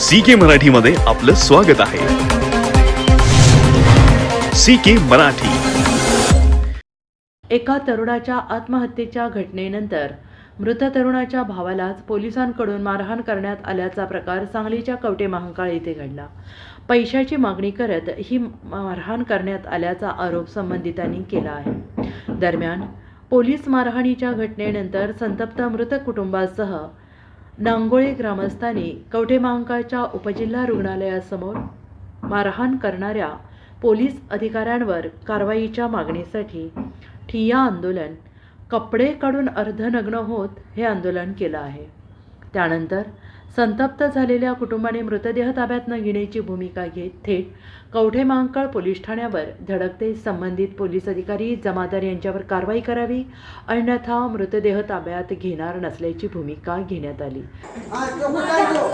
C के मराठीमध्ये आपलं स्वागत आहे. C K Marathi. एका तरुणाच्या आत्महत्येच्या घटनेनंतर मृत तरुणाच्या भावालाच पोलिसांकडून मारहाण करण्यात आल्याचा प्रकार सांगलीच्या कवटे महांकाळ येथे घडला. पैशाची मागणी करत ही मारहाण करण्यात आल्याचा आरोप संबंधितांनी केला आहे. दरम्यान पोलीस मारहाणीच्या घटनेनंतर संतप्त मृत कुटुंबासह नांगोळे ग्रामस्थांनी कवठे महांकाळच्या उपजिल्हा रुग्णालयासमोर मारहाण करणाऱ्या पोलीस अधिकाऱ्यांवर कारवाईच्या मागणीसाठी ठिय्या आंदोलन कपडे काढून अर्धनग्न होत हे आंदोलन केलं आहे. त्यानंतर संतप्त झालेल्या कुटुंबाने मृतदेह ताब्यात न घेण्याची भूमिका घेत थेट कवठे मांकळ पोलीस ठाण्यावर धडकते संबंधित पोलीस अधिकारी जमादार यांच्यावर कारवाई करावी अन्यथा मृतदेह ताब्यात घेणार नसल्याची भूमिका घेण्यात आली हा, तो कुठं आहे तो?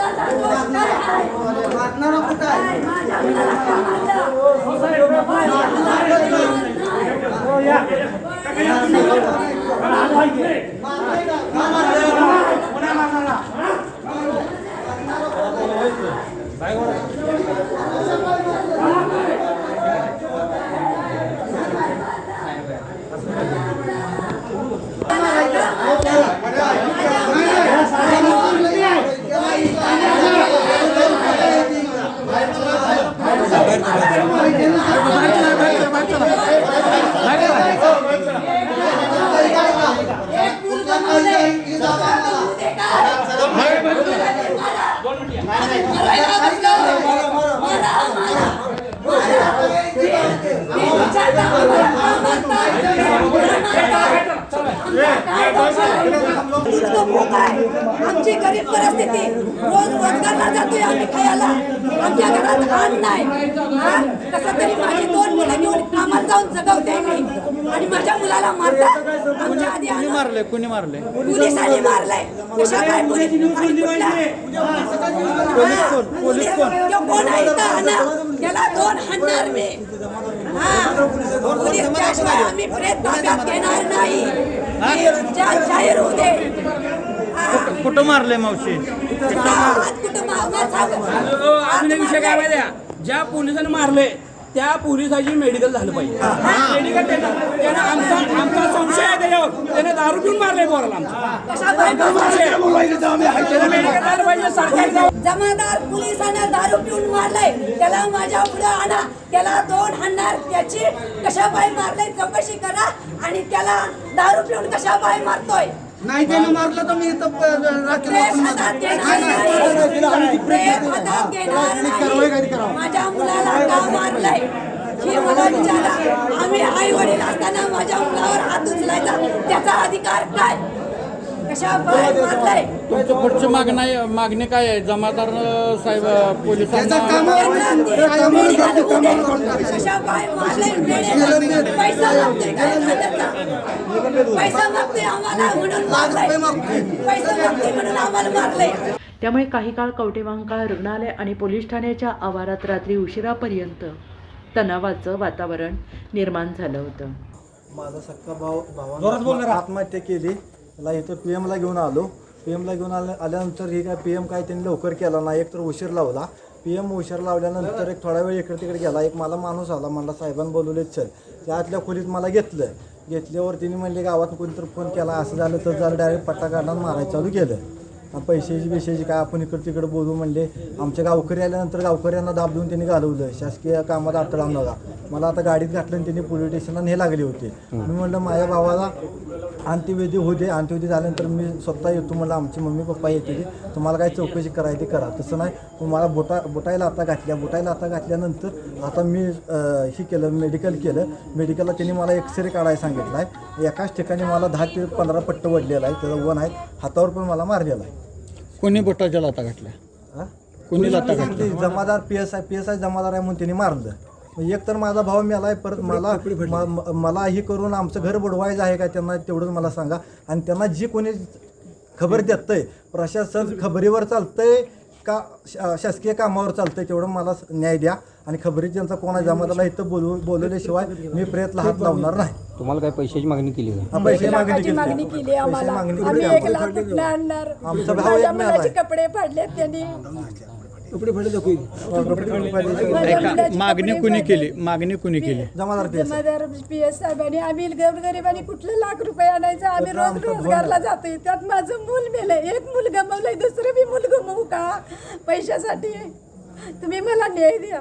वाटणारा कुठं आहे? इतकं भूक आहे आमची गरीब परिस्थिती रोज रोजगारला जातोय आम्ही खायला आमच्या घरात अन्न नाही? कसं तरी माझी दोन मुलं घेऊन कामाला जाऊन जगवते मी आणि माझ्या मुलाला मारतात आमच्या आधी कुणी? मारले कुणी? मारले पोलिसांनी मारलंय कशा काय पोलीस कोण आहे. त्याला दोन हाणणार मी. आम्ही प्रेत ताब्यात घेणार नाही जा- जाहीर होऊ दे. कुठं मारले मावशी. अजून एक विषय काय माहिती आहे? ज्या पोलिसांनी मारले त्या पोलिसाची मेडिकल झालं पाहिजे. मेडिकल त्यानं त्यानं आमचा आमचा संशय आहे त्याच्यावर. त्याने दारू पिऊन मारले पोराला आमचा. मेडिकल झालं पाहिजे सरकारी जमादार पोलिसांना मारलाय त्याला माझ्या पुढे आणा. त्याला दोन हाणणार. त्याची कशा बाय मारलाय चौकशी करा. आणि त्याला दारू पिऊन कशा बाय मारतोय? नाही त्यानं मारलं तर मी इथं प- राखेल प्रेस आपण हातात मारतो. घेणार नाही. प्रेस हातात घेणार नाही. माझ्या मुलाला का मारलंय? हे मला विचारा. आम्ही आई वडील असताना माझ्या मुलावर हात उचलायचा. त्याचा अधिकार काय? तुमचं पुढची मागणी मागणी काय आहे? जमादार साहेब पोलिसांना त्यामुळे काही काळ कवटेमहांकाळ रुग्णालय आणि पोलीस ठाण्याच्या आवारात रात्री उशिरापर्यंत तणावाचं वातावरण निर्माण झालं होतं. माझा सक्का भाऊ भावानं आत्महत्या केली. त्याला इथं पी एमला घेऊन आलो. पी एमला घेऊन आल्या आल्यानंतर हे काय पी एम काय त्यांनी लवकर केला नाही. एक तर उशीर लावला. पी एम उशीर लावल्यानंतर एक थोडा वेळ इकडे तिकडे गेला. एक मला माणूस आला. म्हणला साहेबांनी बोलवलेच चल. त्यातल्या खोलीत मला घेतलं. घेतल्यावर तिने म्हणले गावात कोणीतरी फोन केला. असं झालं तर झालं. डायरेक्ट पट्टा काढणार मारायला चालू केलं. पैशाची बिशाची काय आपण इकडं तिकडं बोलू म्हणले. आमच्या गावकरी आल्यानंतर गावकऱ्यांना दाबून त्यांनी घालवलं. शासकीय कामात अडथळा नका मला आता गाडीत घातलं आणि त्यांनी पोलीस स्टेशनला हे लागले होते. मी म्हणलं माझ्या भावाला अंत्यविधी होते. अंत्यविधी झाल्यानंतर मी स्वतः येतो म्हणलं आमची मम्मी पप्पा येते तुम्हाला काय चौकशी करायची करा. तसं नाही तुम्हाला बोटा बोटायला आता घातल्या बोटायला आता घातल्यानंतर आता मी हे केलं मेडिकल केलं. मेडिकलला त्यांनी मला एक्सरे काढायला सांगितलं आहे. एकाच ठिकाणी मला दहा ते पंधरा पट्ट वडलेला आहे. त्याचा वन आहे. हातावर पण मला मारलेला आहे. कोणी बोटाच्या लाता घातल्या? हा? कोणी लाता ते घातल्या? Jamadar P S I P S I Jamadar आहे म्हणून त्यांनी मारलं. मग एक तर माझा भाव मेलाय परत मला म- म- मला ही करून आमचं घर बुडवायचं आहे का त्यांना तेवढंच मला सांगा. आणि त्यांना जी कोणी खबर देतंय प्रशासन खबरीवर चालतंय का शा- शासकीय कामावर चालतंय तेवढं मला स- न्याय द्या. आणि खबरी ज्यांचा कोण आहे जमादारला इथं बोलवून बोलवल्याशिवाय मी प्रयत्न हात लावणार नाही. तुम्हाला काय पैशाची मागणी केली का? हा, पैसे मागणी लाखाची केली. मागणी केली आम्हाला. पैसे मागणी आम्ही केली एक लाख कुठलं आणणार. आमचा भाव माझ्या एक मिळाला मुलाचे. कपडे फाडलेत त्यांनी. कपडे फाडले दाखवी ऐका मागणी कुणी केली? मागणी कुणी केली? Jamadar P S Jamadar P S साहेबांनी आम्ही गरिबांनी कुठलं लाख रुपये आणायचं? आम्ही रोज रोजगारला जातोय. त्यात माझं मूल मेलंय. एक मूल गमावलंय दुसरं बी मूल गमवू का? पैशासाठी. तुम्ही मला न्याय द्या.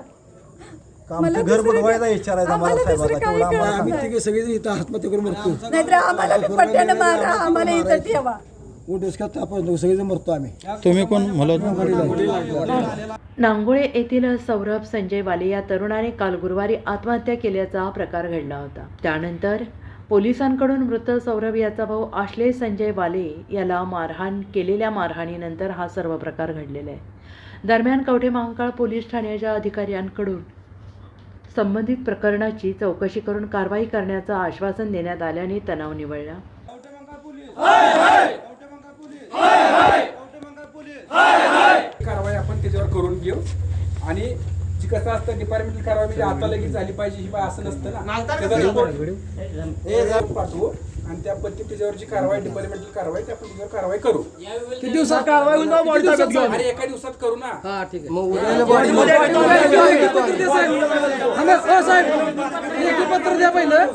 मला आमचं घर दुसरं बनवायचा काय- इच्छा आहे आम्हाला जमादार दुसरं साहेबाचा काही तेवढा आम्हाला कळत सांगा. नाही. तिघे सगळे इथं आत्महत्या करून मरतो नाहीतर आम्हाला बी पट्ट्यानं मारा आम्हाला इथं ठेवा. ऊट उसकात आपण सगळेजण मरतो आम्ही. तुम्ही कोण? मला नांगोळे येथील सौरभ संजय वाले या तरुणाने काल गुरुवारी आत्महत्या केल्याचा प्रकार घडला होता. त्यानंतर पोलिसांकडून मृत सौरभ याचा भाऊ आश्लेष संजय वाले याला मारहाण केलेल्या मारहाणीनंतर हा सर्व प्रकार घडलेला आहे. दरम्यान कवठे महांकाळ पोलीस ठाण्याच्या अधिकाऱ्यांकडून संबंधित प्रकरणाची चौकशी करून कारवाई करण्याचं आश्वासन देण्यात आल्याने तणाव निवळला. कारवाई आपण त्याच्यावर करून घेऊ आणि जी कसं असतं डिपार्टमेंटल कारवाई म्हणजे आता लगेच झाली पाहिजे ही बा- असं नसतं ना त्याचा report- हे जर पाठवू आणि त्या पद्धतीने त्याच्यावरची कारवाई डिपार्टमेंटल कारवाई त्या आपण त्याच्यावर कारवाई करू किती दिवसात कारवाई होईल दिवसात? अरे एका दिवसात करू ना पत्र द्या पहिलं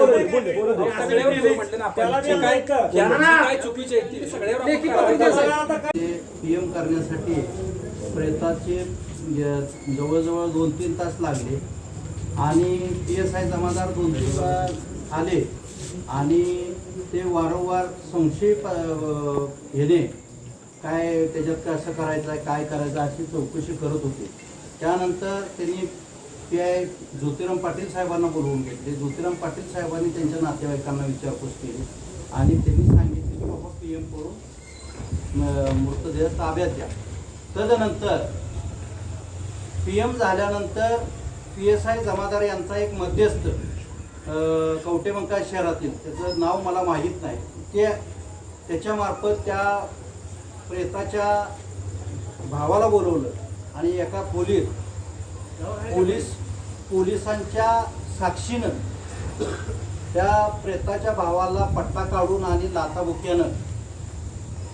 सगळ्यावर करू म्हटलं ना आपण जे काय जे काय चुकीचे आहे ते सगळ्यावर आपण कारवाई करू. पी एम करण्यासाठी प्रयत्नाचे म्हणजे जवळजवळ दोन तीन तास लागले. आणि पी एस आय जमादार दोन तीन आले. आणि ते वारंवार संशय येणे काय त्याच्यात कसं करायचं आहे काय करायचं अशी चौकशी करत होते. त्यानंतर त्यांनी पी आय ज्योतिराम पाटील साहेबांना बोलवून घेतले. ज्योतिराम पाटील साहेबांनी त्यांच्या नातेवाईकांना विचारपूस केली. आणि त्यांनी सांगितले की बाबा पी एम करून मृतदेह ताब्यात द्या तदनंतर पी एम झाल्यानंतर पी एस आय जमादार यांचा एक मध्यस्थ कवटेमंका शहरातील त्याचं नाव मला माहीत नाही ते त्याच्यामार्फत त्या प्रेताच्या भावाला बोलवलं आणि एका पोलीस पोलीस पोलिसांच्या साक्षीनं त्या प्रेताच्या भावाला पट्टा काढून आणि लाताबुक्यानं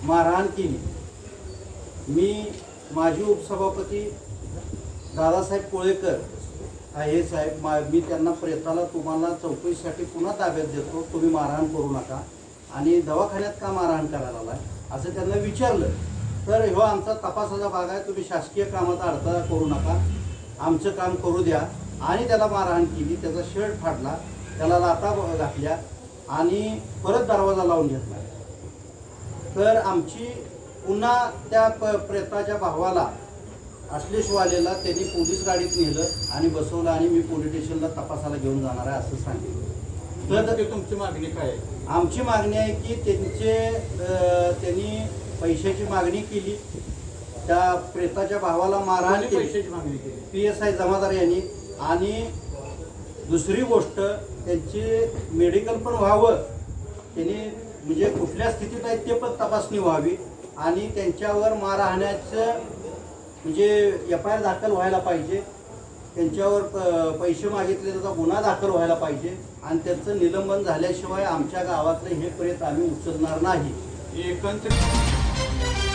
मारहाण केली. मी माजी उपसभापती दादासाहेब कोळेकर आहे साहेब मा मी त्यांना प्रेताला तुम्हाला चौकशीसाठी पुन्हा ताब्यात देतो. तुम्ही मारहाण करू नका. आणि दवाखान्यात का मारहाण करायला आलाय? असं त्यांना विचारलं. तर ह्यो आमचा तपासाचा भाग आहे. तुम्ही शासकीय कामात अडथळा करू नका. आमचं काम करू द्या. आणि त्याला मारहाण केली. त्याचा शर्ट फाडला. त्याला लाटा घातल्या. आणि परत दरवाजा लावून घेतला. तर आमची पुन्हा त्या प प्रेताच्या भावाला आश्लेषवालेला त्यांनी पोलीस गाडीत नेलं आणि बसवलं आणि मी पोलीस स्टेशनला तपासाला घेऊन जाणार आहे असं सांगितलं. तर तुमची मागणी काय आहे? आमची मागणी आहे की त्यांचे त्यांनी पैशाची मागणी केली. त्या प्रेताच्या भावाला मारहाण केली. पैशाची मागणी केली? पी एस आय जमादार यांनी. आणि दुसरी गोष्ट त्यांची मेडिकल पण व्हावं. त्यांनी म्हणजे कुठल्या स्थितीत आहेत ते पण तपासणी व्हावी. आणि त्यांच्यावर मारहाण्याचं म्हणजे एफ आय आर दाखल व्हायला पाहिजे. त्यांच्यावर प- पैसे मागितले त्याचा गुन्हा दाखल व्हायला पाहिजे. आणि त्यांचं निलंबन झाल्याशिवाय आमच्या गावातलं हे प्रेत आम्ही उचलणार नाही. एकंदरीत